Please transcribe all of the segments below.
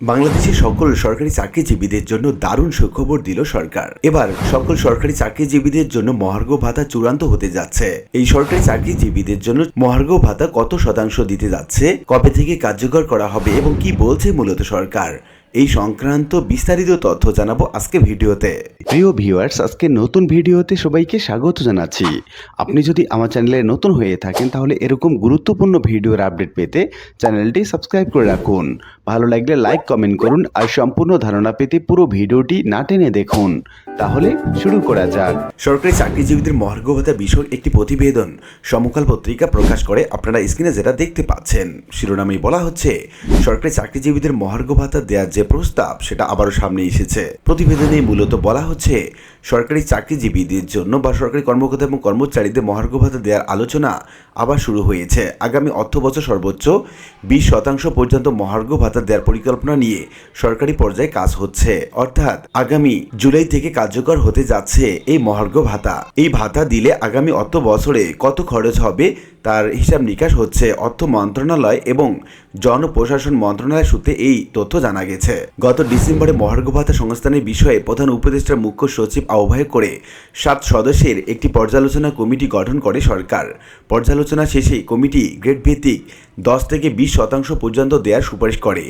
বাংলাদেশের সকল সরকারি চাকরিজীবীদের জন্য দারুণ সুখবর দিল সরকার। এবার সকল সরকারি চাকরিজীবীদের জন্য মহার্ঘ ভাতা চূড়ান্ত হতে যাচ্ছে। এই সরকারি চাকরিজীবীদের জন্য মহার্ঘ ভাতা কত শতাংশ দিতে যাচ্ছে, কবে থেকে কার্যকর করা হবে এবং কি বলছে মূলত সরকার? এই সংক্রান্ত বিস্তারিত তথ্য জানাব আজকে ভিডিওতে। প্রিয় ভিউয়ার্স আজকে নতুন ভিডিওতে সবাইকে স্বাগত জানাচ্ছি। আপনি যদি আমার চ্যানেলে নতুন হয়ে থাকেন তাহলে এরকম গুরুত্বপূর্ণ ভিডিওর আপডেট পেতে চ্যানেলটি সাবস্ক্রাইব করে রাখুন। ভালো লাগলে লাইক কমেন্ট করুন আর সম্পূর্ণ ধারণা পেতে পুরো ভিডিওটি না টেনে দেখুন। তাহলে শুরু করা যাক। সরকারি চাকরিজীবীদের মহার্ঘ ভাতা বিষয়ক একটি প্রতিবেদন সমকাল পত্রিকা প্রকাশ করে আপনারা স্ক্রিনে যেটা দেখতে পাচ্ছেন। শিরোনামে বলা হচ্ছে সরকারি চাকরিজীবীদের মহার্ঘ ভাতা দেওয়ার যে প্রস্তাব সেটা আবারও সামনে এসেছে। প্রতিবেদনে মূলত বলা হচ্ছে, সরকারি চাকরিজীবীদের জন্য বা সরকারি কর্মকর্তা এবং কর্মচারীদের মহার্ঘ ভাতা দেওয়ার আলোচনা আবার শুরু হয়েছে। আগামী অর্থ বছর সর্বোচ্চ বিশ শতাংশ পর্যন্ত মহার্ঘ ভাতা দেওয়ার পরিকল্পনা নিয়ে সরকারি পর্যায়ে কাজ হচ্ছে। অর্থাৎ আগামী জুলাই থেকে কার্যকর হতে যাচ্ছে এই মহার্ঘ ভাতা। এই ভাতা দিলে আগামী অর্থ বছরে কত খরচ হবে তার হিসাব নিকাশ হচ্ছে অর্থ মন্ত্রণালয় এবং জনপ্রশাসন মন্ত্রণালয় সূত্রে এই তথ্য জানা গেছে। গত ডিসেম্বরে মহার্ঘ ভাতা সংস্থানের বিষয়ে প্রধান উপদেষ্টার মুখ্য সচিব আহ্বায়ক করে সাত সদস্যের একটি পর্যালোচনা কমিটি গঠন করে সরকার। পর্যালোচনা শেষে কমিটি গ্রেড ভিত্তিক দশ থেকে বিশ শতাংশ পর্যন্ত দেওয়ার সুপারিশ করে।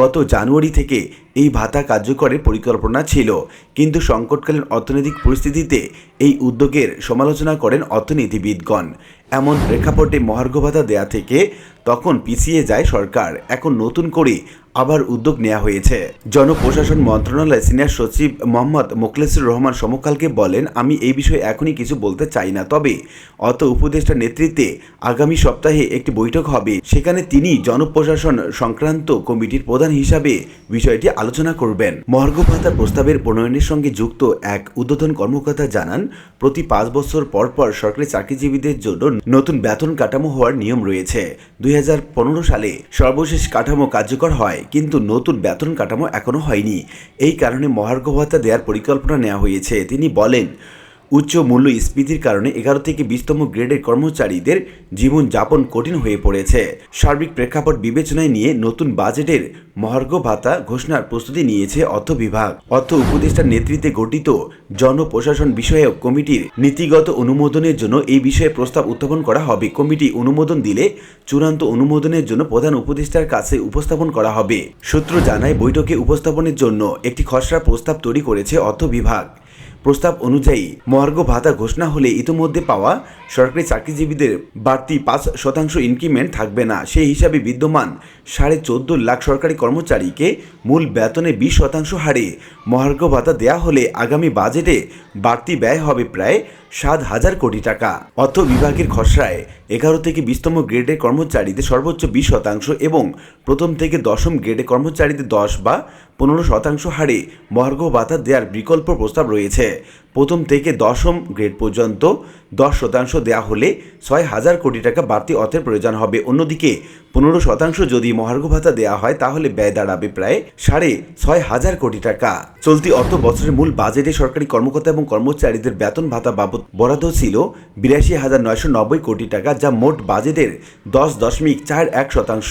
গত জানুয়ারি থেকে এই ভাতা কার্যকরের পরিকল্পনা ছিল, কিন্তু সংকটকালীন অর্থনৈতিক পরিস্থিতিতে এই উদ্যোগের সমালোচনা করেন অর্থনীতিবিদগণ। এমন প্রেক্ষাপটে মহার্ঘ ভাতা দেয়া থেকে তখন পিছিয়ে যায় সরকার। এখন নতুন করে আবার উদ্যোগ নেওয়া হয়েছে। জনপ্রশাসন মন্ত্রণালয় সিনিয়র সচিব মোহাম্মদ মোখলেসুর রহমান সমকালকে বলেন, আমি এই বিষয়ে এখনই কিছু বলতে চাই না। তবে অত উপদেষ্টার নেতৃত্বে আগামী সপ্তাহে একটি বৈঠক হবে। সেখানে তিনি জনপ্রশাসন সংক্রান্ত কমিটির প্রধান হিসাবে বিষয়টি আলোচনা করবেন। মহার্ঘ ভাতার প্রস্তাবের প্রণয়নের সঙ্গে যুক্ত এক উদ্বোধন কর্মকর্তা জানান, প্রতি পাঁচ বছর পর পর সরকারি চাকরিজীবীদের জন্য নতুন বেতন কাঠামো হওয়ার নিয়ম রয়েছে। দুই সালে সর্বশেষ কাঠামো কার্যকর হয়, কিন্তু নতুন বেতন কাঠামো এখনও হয়নি। এই কারণে মহার্ঘ ভাতা দেওয়ার পরিকল্পনা নেওয়া হয়েছে। তিনি বলেন উচ্চ মূল্য স্ফীতির কারণে এগারো থেকে বিশতম গ্রেডের কর্মচারীদের জীবনযাপন কঠিন হয়ে পড়েছে। সার্বিক প্রেক্ষাপট বিবেচনায় নিয়ে নতুন বাজেটের মহার্ঘ ভাতা ঘোষণার প্রস্তুতি নিয়েছে অর্থ বিভাগ। অর্থ উপদেষ্টার নেতৃত্বে গঠিত জনপ্রশাসন বিষয়ক কমিটির নীতিগত অনুমোদনের জন্য এই বিষয়ে প্রস্তাব উত্থাপন করা হবে। কমিটি অনুমোদন দিলে চূড়ান্ত অনুমোদনের জন্য প্রধান উপদেষ্টার কাছে উপস্থাপন করা হবে। সূত্র জানায়, বৈঠকে উপস্থাপনের জন্য একটি খসড়া প্রস্তাব তৈরি করেছে অর্থ বিভাগ। প্রস্তাব অনুযায়ী মহার্ঘ ভাতা ঘোষণা হলে ইতিমধ্যে পাওয়া সরকারি চাকরিজীবীদের বাড়তি পাঁচ শতাংশ ইনক্রিমেন্ট থাকবে না। সেই হিসাবে বিদ্যমান সাড়ে চোদ্দ লাখ সরকারি কর্মচারীকে মূল বেতনে বিশ শতাংশ হারে মহার্ঘ ভাতা দেয়া হলে আগামী বাজেটে বাড়তি ব্যয় হবে প্রায় সাত হাজার কোটি টাকা। অর্থ বিভাগের খসড়ায় এগারো থেকে বিশতম গ্রেডের কর্মচারীদের সর্বোচ্চ বিশ শতাংশ এবং প্রথম থেকে দশম গ্রেডে কর্মচারীদের দশ বা পনেরো শতাংশ হারে মহার্ঘ ভাতা দেওয়ার বিকল্প প্রস্তাব রয়েছে। প্রথম থেকে দশম গ্রেড পর্যন্ত দশ শতাংশ দেওয়া হলে ছয় হাজার কোটি টাকা বাড়তি অর্থের প্রয়োজন হবে। অন্যদিকে পনেরো শতাংশ যদি মহার্ঘ ভাতা দেওয়া হয়, তাহলে ব্যয় দাঁড়াবে প্রায় সাড়ে ছয় হাজার কোটি টাকা। চলতি অর্থ বছরের মূল বাজেটে সরকারি কর্মকর্তা এবং কর্মচারীদের বেতন ভাতা বাবদ বরাদ্দ ছিল বিরাশি হাজার নয়শো নব্বই কোটি টাকা, যা মোট বাজেটের দশ দশমিক চার এক শতাংশ।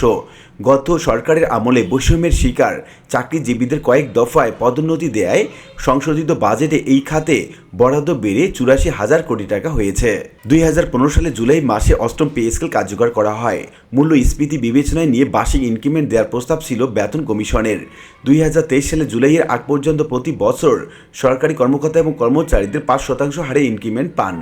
গত সরকারের আমলে বৈষম্যের শিকার চাকরিজীবীদের কয়েক দফায় পদোন্নতি দেয় সংশোধিত বাজেটে এই খাতে বরাদ্দ বেড়ে চুরাশি হাজার কোটি টাকা হয়েছে। দুই হাজার পনেরো সালে জুলাই মাসে অষ্টম পে স্কেল কার্যকর করা হয়। মূল্য স্ফীতি বিবেচনায় নিয়ে বার্ষিক ইনক্রিমেন্ট দেওয়ার প্রস্তাব ছিল বেতন কমিশনের। দুই হাজার তেইশ সালে জুলাইয়ের আগ পর্যন্ত প্রতি বছর সরকারি কর্মকর্তা এবং কর্মচারীদের পাঁচ শতাংশ হারে ইনক্রিমেন্ট পান।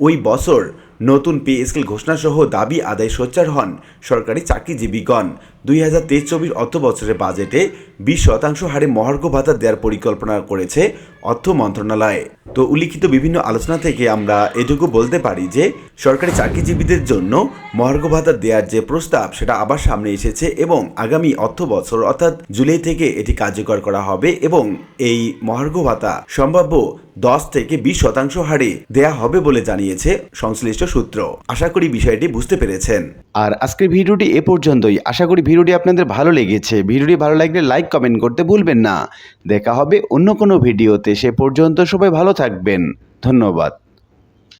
ওই বছর নতুন পে স্কেল ঘোষণাসহ দাবি আদায় সোচ্চার হন সরকারি চাকরিজীবীগণ। দুই হাজার তেইশ চব্বিশ অর্থ বছরের বাজেটে বিশ শতাংশ হারে মহার্ঘ ভাতা দেওয়ার পরিকল্পনা করেছে অর্থ মন্ত্রণালয়। তো উল্লিখিত বিভিন্ন আলোচনা থেকে আমরা এটুকু বলতে পারি যে সরকারি চাকরিজীবীদের জন্য মহার্ঘ ভাতা দেওয়ার যে প্রস্তাব, সেটা আবার সামনে এসেছে এবং আগামী অর্থ বছর, অর্থাৎ জুলাই থেকে এটি কার্যকর করা হবে এবং এই মহার্ঘ ভাতা সম্ভাব্য দশ থেকে বিশ শতাংশ হারে দেয়া হবে বলে জানিয়েছে সংশ্লিষ্ট সূত্র। আশা করি বিষয়টি বুঝতে পেরেছেন। আর আজকের ভিডিওটি এ পর্যন্তই। আশা করি ভিডিওটি আপনাদের ভালো লেগেছে। ভিডিওটি ভালো লাগলে লাইক, কমেন্ট করতে ভুলবেন না। দেখা হবে অন্য কোনো ভিডিওতে। সে পর্যন্ত সবাই ভালো থাকবেন। ধন্যবাদ।